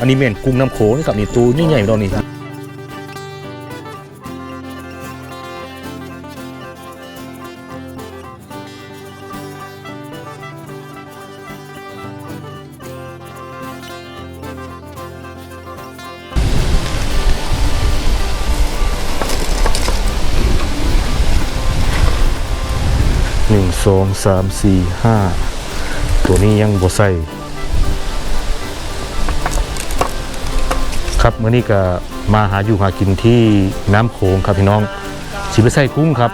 อันนี้แม่นกุ้งน้ำโขงนี่ครับนี่ตัวนี่ใหญ่ๆดอกนี่หนึ่งสองสามสี่ห้าตัวนี้ยังบ่ใส่ ครับเมื่อนี้ก็มาหาอยู่หากินที่น้ำโขงครับพี่น้องสิไปใส่กุ้งครับ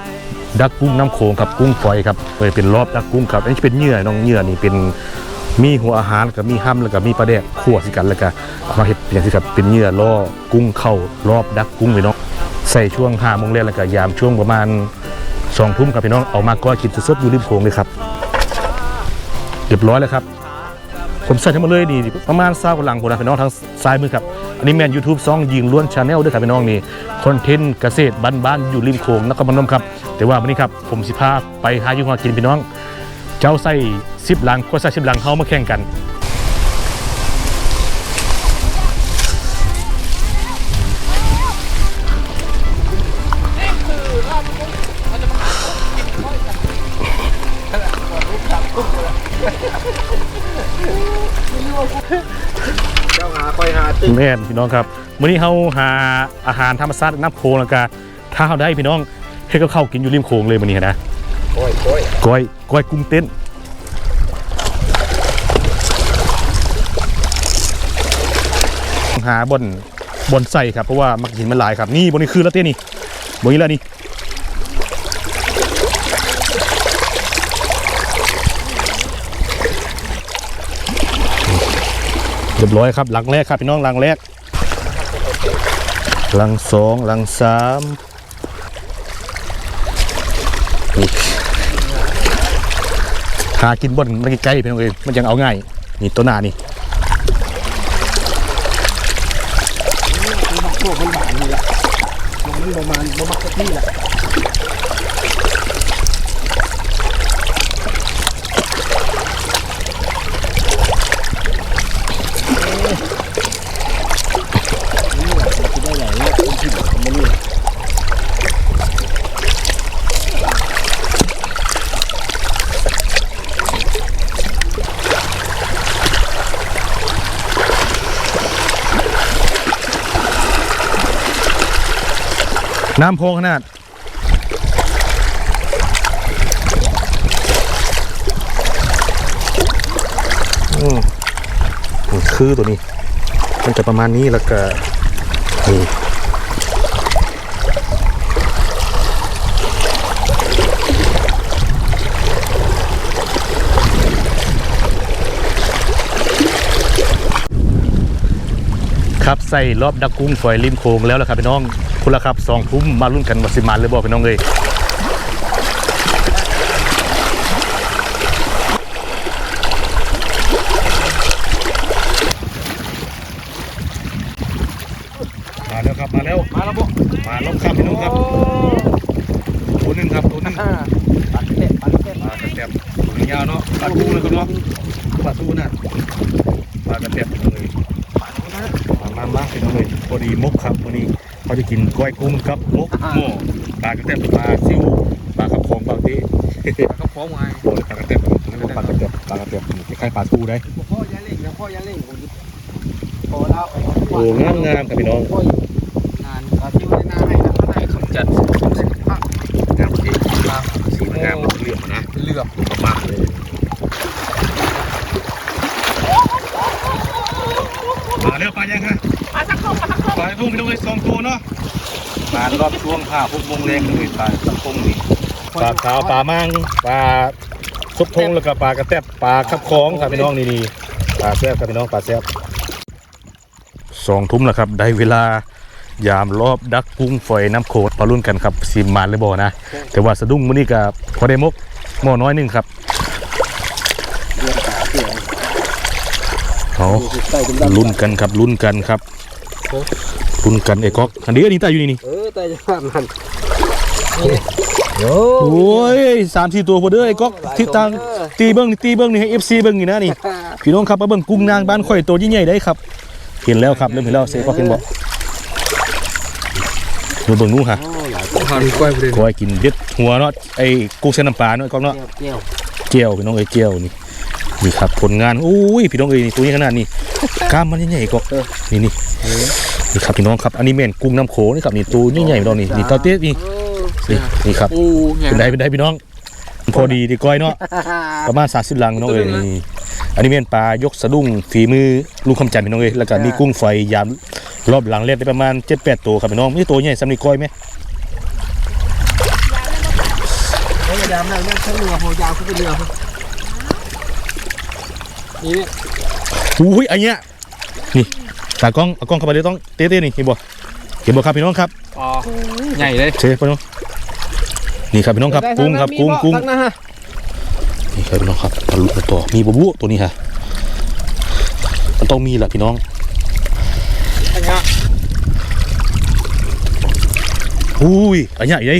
ดักกุ้งน้ำโขงครับกุ้งฝอยครับเปิดเป็นรอบดักกุ้งครับอันนี้เป็นเหยื่อน้องเหยื่อนี่เป็นมีหัวอาหารกับมีห้ำแล้วก็มีปลาแดกขั่วสิกันแล้วก็มาเห็ดอย่างที่ครับเป็นเหยื่อล่อกุ้งเข้ารอบดักกุ้งพี่น้องใส่ช่วงห้าโมงแรกแล้วก็ยามช่วงประมาณสองทุ่มครับพี่น้องเอามาก้อยกินสดๆอยู่ริมโขงเลยครับเรียบร้อยแล้วครับผมใส่ทั้งหมดเลยนี่ประมาณเศร้ากว่าหลังผมนะพี่น้องทางซ้ายมือครับ อันนี้แมนยูทูบซองยิงล้วนชาแนลด้วยครับพี่น้องนี่คอนเทนต์เกษตรบ้านๆอยู่ริมโขงนครพนมครับ แต่ว่าวันนี้ครับผมสิพาไปหาอยู่หากินพี่น้อง เจ้าใส่สิบหลังก็ใส่สิบหลังเข้ามาแข่งกัน เจ้าหาคอยหาตึ้งแม่นพี่น้องครับวันนี้เขาหาอาหารธรรมชาติน้ำโขงแล้วก็ถ้าเขาได้พี่น้องให้เขาเข้ากินอยู่ริมโขงเลยวันนี้นะโอ้ยโอ้ยก้อยก้อยกุ้งเต้นหาบนบนใส่ครับเพราะว่ามักหินมันหลายครับนี่บนนี้คือแล้วเต้นี่บนนี้แล้วนี่ เรียบร้อยครับหลังแรกครับพี่น้องหลังแรกหลังสองหลังสามนี่หากินบนมันใกล้ๆพี่น้องเอ้ยมันยังเอาง่ายนี่ตัวหน้านี่มันหวานนี่แหละมันประมาณประมาณสักที่แหละได้ใหญ่เนี่ยเป็นที่แบบมันนี่ น้ำโพงขนาด อืมนี่คือตัวนี้ มันจะประมาณนี้แล้วก็นี่ครับใส่รอบดักกุ้งฝอยริมโค้งแล้วละครับพี่น้อง คุณละครับสองทุ่มมาลุ้นกันว่าสิมานหรือบ่พี่น้องเลยมาแล้วครับมาแล้วมาแล้วบุมาแล้วครับพี่น้องครับตัวหนึ่งครับตัวหนึ่งอ่าปัดเต็มปัดเต็มปลากระเทียมตัวยาวเนาะปลาทูเลยครับเนาะปลาทูน่ะปลากระเทียมเลยมามามาเป็นเลยพอดีมกครับวันนี้ เขาจะกินกล้อยกุ้งครับมกหม้อปลากระเทียมปลาซิวปลากระพงปลาตีก็พร้อมไงโอ้ยปลากระเทียมนั่นก็ปลากระเทียมปลากระเทียมคล้ายๆปลาทูได้พ่อยาเล่งนะพ่อยาเล่งพอแล้วโอ้งามงามครับพี่น้องงานอาที่วันหน้าให้นะข้างในสมจัดงามที่สีมันงามมันเหลืองนะเหลือบมากเลยมาเร็วปลายังฮะปลาสักคมปลาสักคมปลาทุ่งพี่น้องเลยสองตัว เนาะมารอบช่วงห้าหกโมงแรงเลยปลาสังคมนี่ปลาขาวปลามังปลาซุปทงแล้วก็ปลากระแตบปลาขับคล้องครับพี่น้องนี่นี่ปลาแซ่บครับพี่น้องปลาแซ่บสองทุ่มแล้วครับ ได้เวลายามรอบดักกุ้งฝอยน้ำโขดมารุ่นกันครับสิมมานเลยบ่นะ แต่ว่าสะดุ้งมื้อนี้ก็พอได้มกหม้อน้อยหนึงครับเดือนขาเสียงเอาใส่ดำลุ้นกันครับลุ้นกันครับ ลุ้นกันไอ้ก๊อกอันนี้อันนี้ตายอยู่นี่นี่เออแต่จะว่ามันโยโอ้ยสามสี่ตัวพอเด้อไอ้ก๊อกทิศทางตีเบิ้งนี่ตีเบิ้งนี่ให้เอฟซีเบิ้งนี่นะนี่พี่น้องครับมาเบิ่งกุ้งนางบ้านข่อยตัวยิ่งใหญ่ได้ครับ เห็นแล้วครับเริ่มเห็นแล้วเซ่ก็เห็นบ่ดูเบิ่งนู้นค่ะโอ้หลายตัวหาดีกล้วยประเด็นก้อยกินเด็ดหัวเนาะไอ้กุ้งเส้นน้ำปลาเนาะก็เนาะเกี่ยวเจียวพี่น้องเอ้ยเจียวนี่ นี่ครับผลงานอุ้ยพี่น้องเอ้ยนี่ตัวนี้ขนาดนี้กล้ามมันใหญ่ๆก็นี่นี่นี่ครับพี่น้องครับอันนี้แม่นกุ้งน้ำโขงนี่ครับนี่ตัวใหญ่ๆพี่น้องนี่นี่เต้าเตี้ยนี่นี่นี่ครับโอ้ไงเป็นได้เป็นได้พี่น้อง พอดีดีก้อยเนาะประมาณ30ลังพี่น้องเอ้ยนี่อันนี้แม่นปลายกสะดุ้งฝีมือลุงคำจันทร์พี่น้องเอ้ยแล้วก็มีกุ้งไฟยามรอบหลังเล่นได้ประมาณ7-8ตัวครับพี่น้องนี่ตัวใหญ่สำนีก้อยไหมพยายามแล้วเนี่ยทั้งเรือโหยาวขึ้นไปเรือ นี่เนี่ยอุ้ยอันเนี้ยนี่ตากล้องเอากล้องเข้าไปเลยต้องเต้ๆนี่เห็นบ่เห็นบ่ครับพี่น้องครับอ๋อใหญ่เลยเชฟพี่น้องนี่ครับพี่น้องครับกุ้งครับกุ้งกุ้งตั้งนะฮะนี่ครับพี่น้องครับมาลุ้นกันต่อมีบะบุตัวนี้ฮะมันต้องมีแหละพี่น้องอันนี้อุ้ยอันเนี้ยอยู่ได้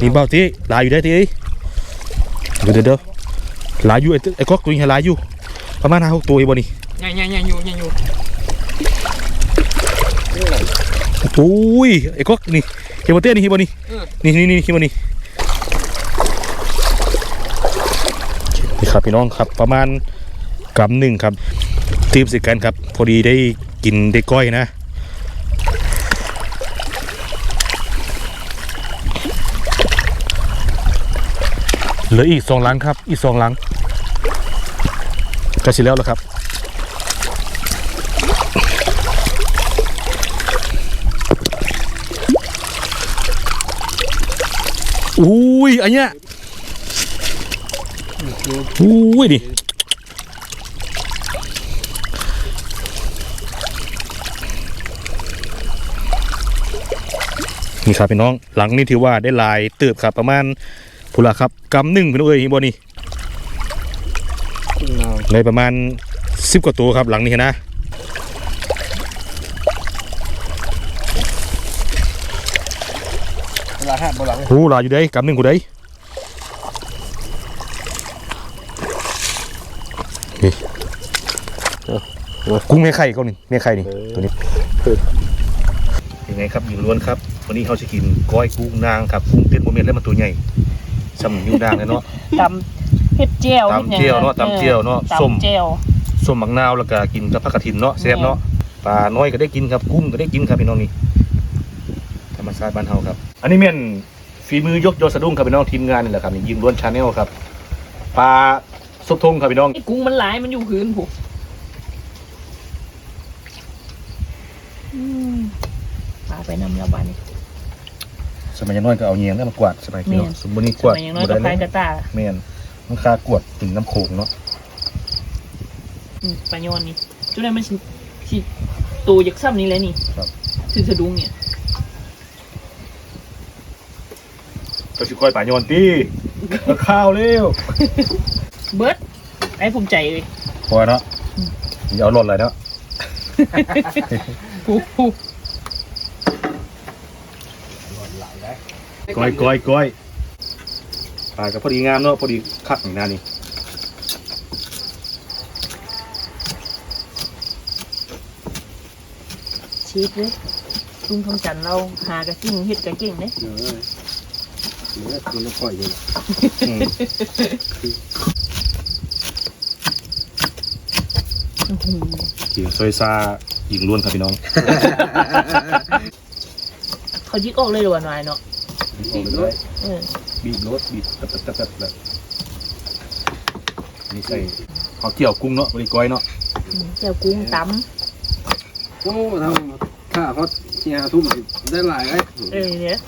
นี่เบาตีลายอยู่ได้ตีเดี๋ยวเดี๋ยวเดี๋ยวลายอยู่ไอ้ตึไอ้ก๊อกตัวนี้ฮะลายอยู่ ประมาณห้าหกตัวเองบ่นี่ใหญ่ใหญ่ใหญ่อยู่ใหญ่อยู่อุ้ยไอ้ก๊อกนี่เฮบเต้นี่เฮบนี่นี่นี่นี่เฮบนี่นี่ครับพี่น้องครับประมาณกำหนึ่งครับทีมสิกันครับ พอดีได้กินได้ก้อยนะเหลืออีกสองหลังครับ อีกสองหลัง ก็สิแล้วแล้วครับอุ้ยอันเนี้ยอุ้ยดินี่ครับพี่น้องหลังนี้ถือว่าได้ลายเติบครับประมาณพูละครับกำหนึ่งพี่น้องเอ้ยบนนี่กุ้งนาว ในประมาณสิบกว่าตัวครับหลังนี้นะเวลาห้าบนหลังหูหลายอยู่ได้กำหนึ่งกูได้นี่กุ้งแม่ไข่ก็นี่แม่ไข่นี่ตัวนี้ยังไงครับอยู่ล้วนครับ วันนี้เขาจะกินก้อยกุ้งนางครับกุ้งเต้นโมเมนต์แล้วมันตัวใหญ่ซ้ำนิ้วนางเลยเนาะตำ เฮ็ดเจียวตำเจียวเนาะตำเจียวเนาะส้ม ตำเจียวส้มมักนาวแล้วก็กินกับผักกระถินเนาะแซ่บเนาะปลาน้อยก็ได้กินครับกุ้งก็ได้กินครับพี่น้องนี่ธรรมชาติบ้านเฮาครับ อันนี้แม่นฝีมือยกยอสะดุ้งครับพี่น้องทีมงานนี่แหละครับนี่ยิงล้วนชาแนลครับปลาซุปทงครับพี่น้อง ไอ้กุ้งมันหลายมันอยู่พื้นผูอืมพาไปนำละบัน สมัยยังน้อยก็เอาเงียงได้มากวาดสมัยพี่น้องแม่น สมมุตินี่สกวาดมัยอย่างน้อยบ่ก็ได้พายกระตา แม่น มันคากวดถึงน้ำโขงเนาะอืมปลาโยนนี่จุดนั้นมันสิสิตูยักซ้ำนี่แหละนี่ถือสะดุ้งเนี่ยก็สิก้อยปลาโยนตี้มาข้าวเร็วเบิร์ดไอ้ภูมิใจเลยพอเนาะอย่าเอาหล่นเลยเนาะผู้ผู้ก้อยก้อยก้อย ปลาก็พอดีงามเนาะพอดีคักอย่างนั้นนี่เชฟเลยลุงคำจันทร์เราหากระกิ้งเฮ็ดกระเก่งเด้เออเนื้อคือน้ำปล่อยอยู่อืมอื้อหือกินซอยซาหญิงล้วนครับพี่น้อง เขายิกออกเลยหรือว่าหน่อยเนาะ ออกไปเลยเออ บีบรสบีบตับตับตับตับแบบนี่ใส่เขาเกี่ยวกุ้งเนาะบริก้อยเนาะอืมเจียวกุ้งตโอ้ทำถ้าเขาเชียร์ทุ่มได้หลายไอ้ำเออเนี่ย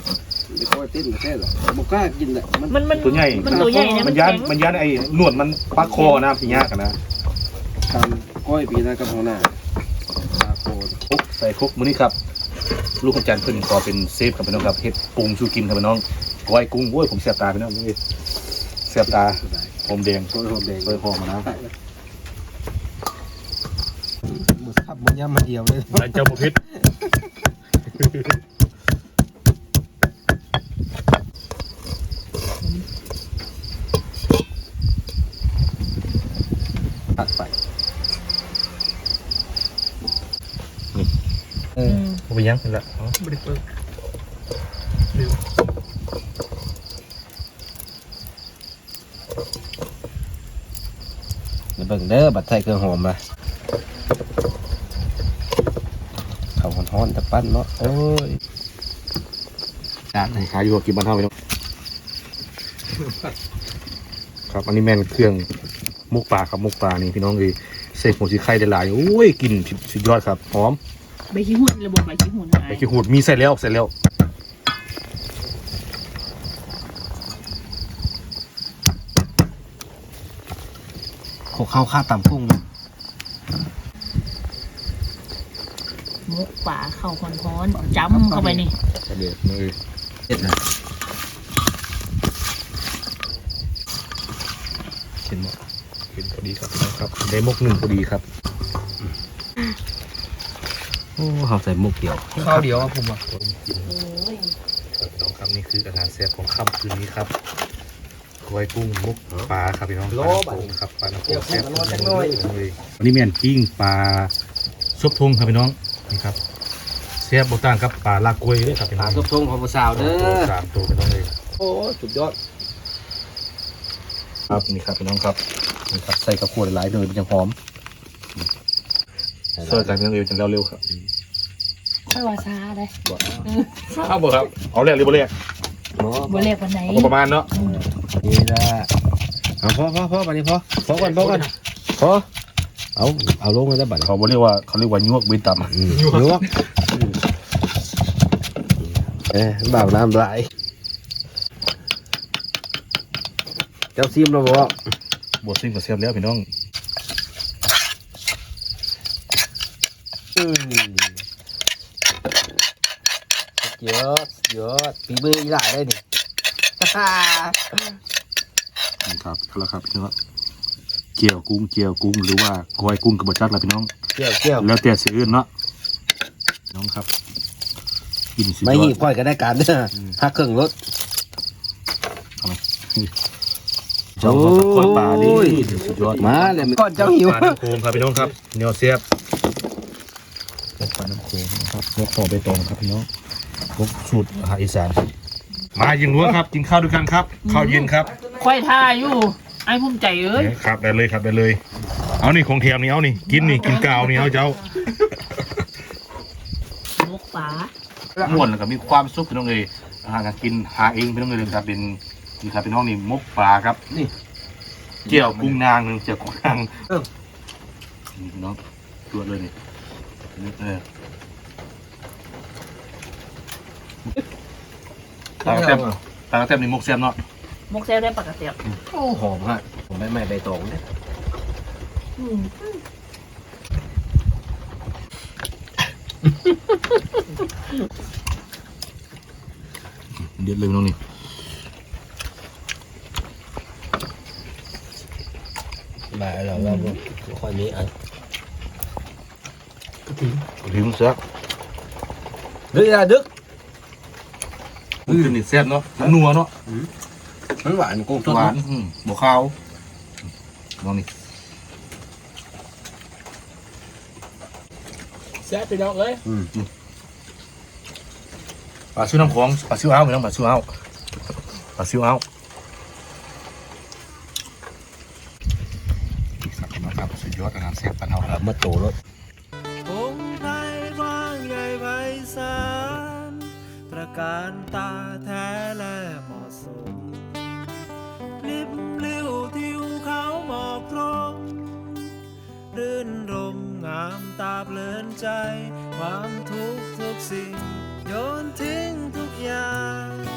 เดี๋ยวเขาเต้นแค่หรอบอกกล้ากินแหละมันมันมันตัวใหญ่มันตัวใหญ่เนี่ยมัมันนยันแข็งมันยันไอ้หนวดมันปักคอนะพี่ยากกันนะทำก้อยปีนะกับหัวหน้าตาโคนคลุกใส่คลุกมื้อนี้ครับ ลูกกำจันทร์เพิ่นก็เป็นเซฟครับพี่น้องครับเฮ็ดปรุงชูกินครับพี่น้อง ก้อยกุ้งโอ้ยผมเสียบตาพี่น้องนี่เสียบตาผมแดงก้อยหอมแดงก้อยหอมมะนาวหมดทับมันย่ำมาเดียวเลยร้านเจ้าบุพิษตัดไปเออือมเอาไปยังนี่แหละอ๋อไม่ได้เปิดเดี๋ยวเบิ่งเด้อบัดใส่เครื่องหอมมาเขาฮ้อนๆแต่ปั้นเนาะโอ้ยจานขายอยู่กับกินบ้านเท่าไปเนาะครับอันนี้แม่นเครื่องมุกปลาครับมุกปลานี่พี่น้องเลยเสกหัวชีไข่ได้หลายโอ้ยกลินสุดยอดครับหอมใบขี้หุ่นระบบใบขี้หุ่นหายไอ้ขี้หูดมีใส่แล้วใส่แล้ว โคข้าวข้าตำกุ้งมุกป่าเข้าคอนท้อนๆจ้ำเข้าไปนี่เดือดเลยเด็ดนะเห็นไหมกินพอดีครับพี่น้องครับ ได้มกหนึ่งพอดีครับโอ้เขาใส่มุกเดียวข้าวเดียวอะผมอะผมกินโอ้ย ครับพี่น้องครับนี่คืออาหารแซ่บของค่ำคืนนี้ครับก ล้วยกุ้งมุกปลาครับพี่น้องปลาน้ำโขงครับปลาน้ำโขงแซ่บเลยวันนี้แม่นปิ้งปลาซุปทงครับพี่น้องนี่ครับแซ่บบ่ต่างกับปลาลากกล้วยเลยครับพี่ปน้ลาองซุปทงของผู้สาวเด้อสามตัวพี่น้องเลยโอ้สุดยอดครับนี่ครับพี่น้องครับนี่ครับใส่กระขวดหลายเลยมันจะหอมเสิร์ฟกันเร็วๆจนเร็วๆครับค่อยวาซาได้ข้าวบ่ครับเอาแรกหรือบ่แรกเนาะบ่เรียกวันไหนเอาประมาณเนาะ นี่ละเอาพอพอพอบัดนี้พอพอก่อนพอก่อนพอเอาเอาลงเลยได้บัดนี้เขาบ่เรียกว่าเขาเรียกว่ายวกบินต่ำอืมลวกเอ้บ่าวน้ำลายเจ้าซิมเราบอกว่าบวชซิ่งกับเสียบแล้วพี่น้องอืมสุดยอดสุดยอดฝีมืออีหลายได้นี่ นี่ครับเอาละครับพี่น้องเจียวกุ้งเจียวกุ้งหรือว่ากอยกุ้งกับบะจักละพี่น้องเกี่ยวเกี่ยวแล้วแต่สีอื่นเนาะพี่น้องครับกินสุดไม่ยอหีดบปล่อยก็ได้การเด้อหักเครื่องรถ เจ้าครับกอยปลานี่โอ้ย สุดยอดมาเลยก่อนเจ้าหิวปลาน้ำโขงครับพี่น้องครับเนียวเสียบปลาน้ำโขงนะครับนกต่อใบตองครับพี่น้องพวกสูตรอาหารอีสาน มายิงล้วงครับ กินข้าวด้วยกันครับ ข้าวเย็นครับค่อยท่าอยู่ไอ้ภูมิใจเอ้ยครับได้เลยครับได้เลย เอานี่ของเทียมนี่เอานี่กินนี่กินกาวนี่เอาเจ้ามุกป่าม่วนแล้วก็มีความสุขพี่น้องเลยอาหารการกินหาเองพี่น้องเลยครับเป็นนี่ครับพี่น้องนี่มกปลาครับนี่เจียวกุ้งนางหนึ่งเจียวกุ้งนางนี่พี่น้องตรวจเลยนี่นี่เออ ตากระเต็มตากระเต็มนี่มกเสียมเนาะมุกแซ่บได้ปากกระเสียบโอ้หอมฮะผมไม่ไม่ใบตองเนี่ยอืมเด็ดเลยพี่น้องนี่มาเราเราค่อยนี้อะถึงเสียดึกนะดึก อือนี่แซ่บเนาะมันนัวเนาะมันหวานกุ้งสดหวานอืมบวขาวน้องนี่แซ่บไปดอกเลยอืมปลาซิวน้ำของปลาซิวเอาพี่น้องปลาซิวเอาปลาซิวเอาครับพี่น้องครับสุดยอดอาหารแซ่บปานเฮาครับมาโตรถองค์ไทยกว้างใหญ่ไพศาลตระการตา งามตาเปลินใจ ความทุกข์ทุกสิ่ง โยนทิ้งทุกอย่าง